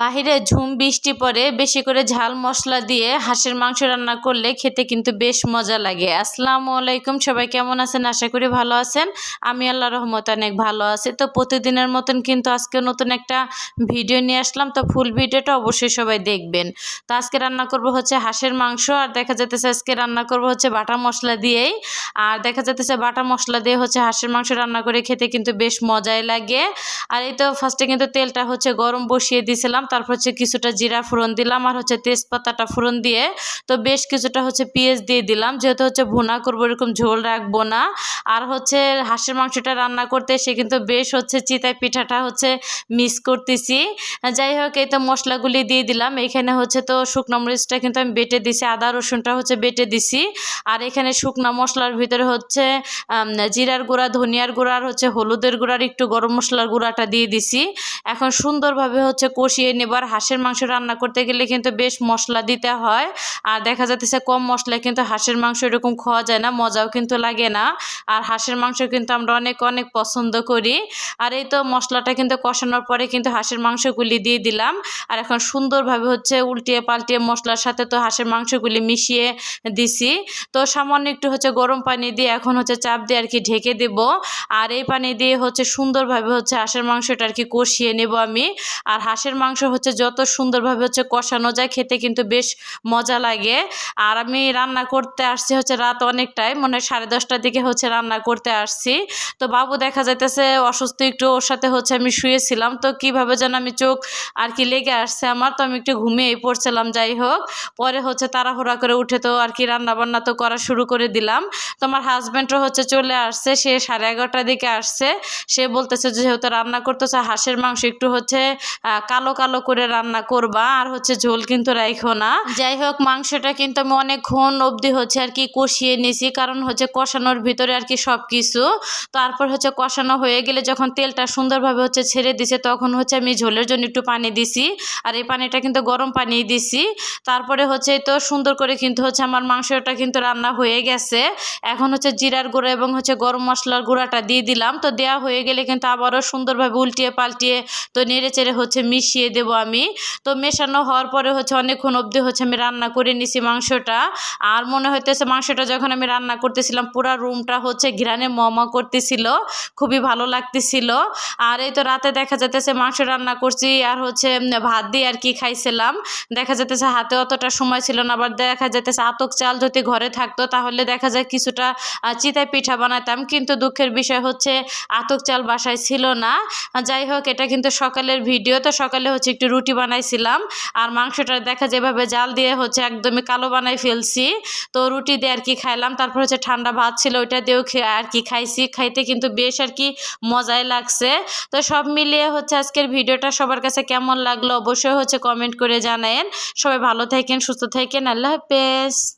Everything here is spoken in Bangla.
বাহিরে ঝুম বৃষ্টি পড়ে বেশি করে ঝাল মশলা দিয়ে হাঁসের মাংস রান্না করলে খেতে কিন্তু বেশ মজা লাগে। আসসালামু আলাইকুম, সবাই কেমন আছেন? আশা করি ভালো আছেন। আমি আল্লাহ রহমত অনেক ভালো আছি। তো প্রতিদিনের মতন কিন্তু আজকে নতুন একটা ভিডিও নিয়ে আসলাম। তো ফুল ভিডিওটা অবশ্যই সবাই দেখবেন। তো আজকে রান্না করব হচ্ছে হাঁসের মাংস আর দেখা যেতেছে আজকে রান্না করব হচ্ছে বাটা মশলা দিয়েই। আর দেখা যেতেছে বাটা মশলা দিয়ে হচ্ছে হাঁসের মাংস রান্না করে খেতে কিন্তু বেশ মজাই লাগে। আর এই তো ফার্স্টে কিন্তু তেলটা হচ্ছে গরম বসিয়ে দিয়েছিলাম তারপর হচ্ছে কিছুটা জিরা ফোড়ন দিলাম আর হচ্ছে তেজপাতাটা ফোড়ন দিয়ে তো বেশ কিছুটা হচ্ছে পেঁয়াজ দিয়ে দিলাম। যেহেতু হচ্ছে ভুনা করব এরকম ঝোল রাখব না। আর হচ্ছে হাঁসের মাংসটা রান্না করতে সে কিন্তু বেশ হচ্ছে চিতাই পিঠাটা হচ্ছে মিস করতেছি। যাই হোক, এই তো মশলাগুলি দিয়ে দিলাম। এখানে হচ্ছে তো শুকনো মরিচটা কিন্তু আমি বেটে দিছি, আদা রসুনটা হচ্ছে বেটে দিছি। আর এখানে শুকনো মশলার ভিতরে হচ্ছে জিরার গুঁড়া, ধনিয়ার গুঁড়া আর হচ্ছে হলুদের গুঁড়ার একটু গরম মশলার গুঁড়াটা দিয়ে দিছি। এখন সুন্দরভাবে হচ্ছে কষিয়ে নেব আর হাঁসের মাংস রান্না করতে গেলে কিন্তু বেশ মশলা দিতে হয়। আর দেখা যাচ্ছে কম মশলায় কিন্তু হাঁসের মাংস এরকম খাওয়া যায় না, মজাও কিন্তু লাগে না। আর হাঁসের মাংস কিন্তু আমরা অনেক অনেক পছন্দ করি। আর এই তো মশলাটা কিন্তু কষানোর পরে কিন্তু হাঁসের মাংসগুলি দিয়ে দিলাম। আর এখন সুন্দরভাবে হচ্ছে উল্টিয়ে পাল্টিয়ে মশলার সাথে তো হাঁসের মাংসগুলি মিশিয়ে দিছি। তো সামান্য একটু হচ্ছে গরম পানি দিয়ে এখন হচ্ছে চাপ দিয়ে আর কি ঢেকে দেব। আর এই পানি দিয়ে হচ্ছে সুন্দরভাবে হচ্ছে হাঁসের মাংসটা আর কি কষিয়ে নেব আমি। আর হাঁসের মাংস হচ্ছে যত সুন্দরভাবে হচ্ছে কষানো যায়, খেতে কিন্তু বেশ মজা লাগে। আর আমি রান্না করতে আসছি হচ্ছে রাত অনেকটাই মনে সাড়ে দশটার দিকে হচ্ছে রান্না করতে আসছি। তো বাবু দেখা যাইতেছে অসুস্থ, একটু ওর সাথে হচ্ছে আমি শুয়েছিলাম। তো কীভাবে যেন আমি চোখ আর কি লেগে আসছে আমার, তো আমি একটু ঘুমিয়েই পড়ছিলাম, যাই হোক। পরে হচ্ছে তাড়াহুড়া করে উঠে তো আর কি রান্না বান্না তো করা শুরু করে দিলাম। তো আমার হাজব্যান্ডও হচ্ছে চলে আসছে, সে সাড়ে এগারোটার দিকে আসছে। সে বলতেছে, যেহেতু রান্না করতেছে হাঁসের মাংস, একটু হচ্ছে কালো কালো কালো করে রান্না করবা, আর হচ্ছে ঝোল কিন্তু রাখো না। যাই হোক, মাংসটা কিন্তু আমি অনেকক্ষণ অবধি হচ্ছে আর কি কষিয়ে নিছি কারণ হচ্ছে কষানোর ভিতরে আর কি সব কিছু তারপর হচ্ছে কষানো হয়ে গেলে যখন তেলটা সুন্দরভাবে হচ্ছে ছেড়ে দিছে, তখন হচ্ছে আমি ঝোলের জন্য একটু পানি দিছি, আর এই পানিটা কিন্তু গরম পানি দিছি। তারপরে হচ্ছে তো সুন্দর করে কিন্তু হচ্ছে আমার মাংসটা কিন্তু রান্না হয়ে গেছে। এখন হচ্ছে জিরার গুঁড়ো এবং হচ্ছে গরম মশলার গুঁড়াটা দিয়ে দিলাম। তো দেওয়া হয়ে গেলে কিন্তু আবারও সুন্দরভাবে উল্টিয়ে পাল্টিয়ে তো নেড়ে চেড়ে হচ্ছে মিশিয়ে দেবো আমি। তো মেশানো হওয়ার পরে হচ্ছে অনেকক্ষণ অবধি হচ্ছে আমি রান্না করে নিছি মাংসটা। আর মনে হইতেছে মাংসটা যখন আমি রান্না করতেছিলাম পুরো রুমটা হচ্ছে ঘিরানে মমা করতেছিল, খুবই ভালো লাগতেছিল। আর এই তো রাতে দেখা যাইতেছে মাংস রান্না করছি আর হচ্ছে ভাত দিয়ে আর কি খাইছিলাম। দেখা যাইতেছে হাতে অতটা সময় ছিল না, আবার দেখা যাইতেছে আতক চাল যদি ঘরে থাকতো তাহলে দেখা যায় কিছুটা চিতায় পিঠা বানাতাম কিন্তু দুঃখের বিষয় হচ্ছে আতক চাল বাসায় ছিল না। যাই হোক, এটা কিন্তু সকালের ভিডিও, তো সকালে হচ্ছে একটু রুটি বানাইছিলাম, আর মাংসটা দেখা যেভাবে জাল দিয়ে হচ্ছে একদমই কালো বানাই ফেলছি। তো রুটি দিয়ে আর কি খাইলাম, তারপর হচ্ছে ঠান্ডা ভাত ছিল ওইটা দিয়েও আর কি খাইছি। খাইতে কিন্তু বেশ আর কি মজাই লাগছে। তো সব মিলিয়ে হচ্ছে আজকের ভিডিওটা সবার কাছে কেমন লাগল অবশ্যই হচ্ছে কমেন্ট করে জানায়েন। সবাই ভালো থাকেন, সুস্থ থাকেন, আল্লাহ হাফেজ।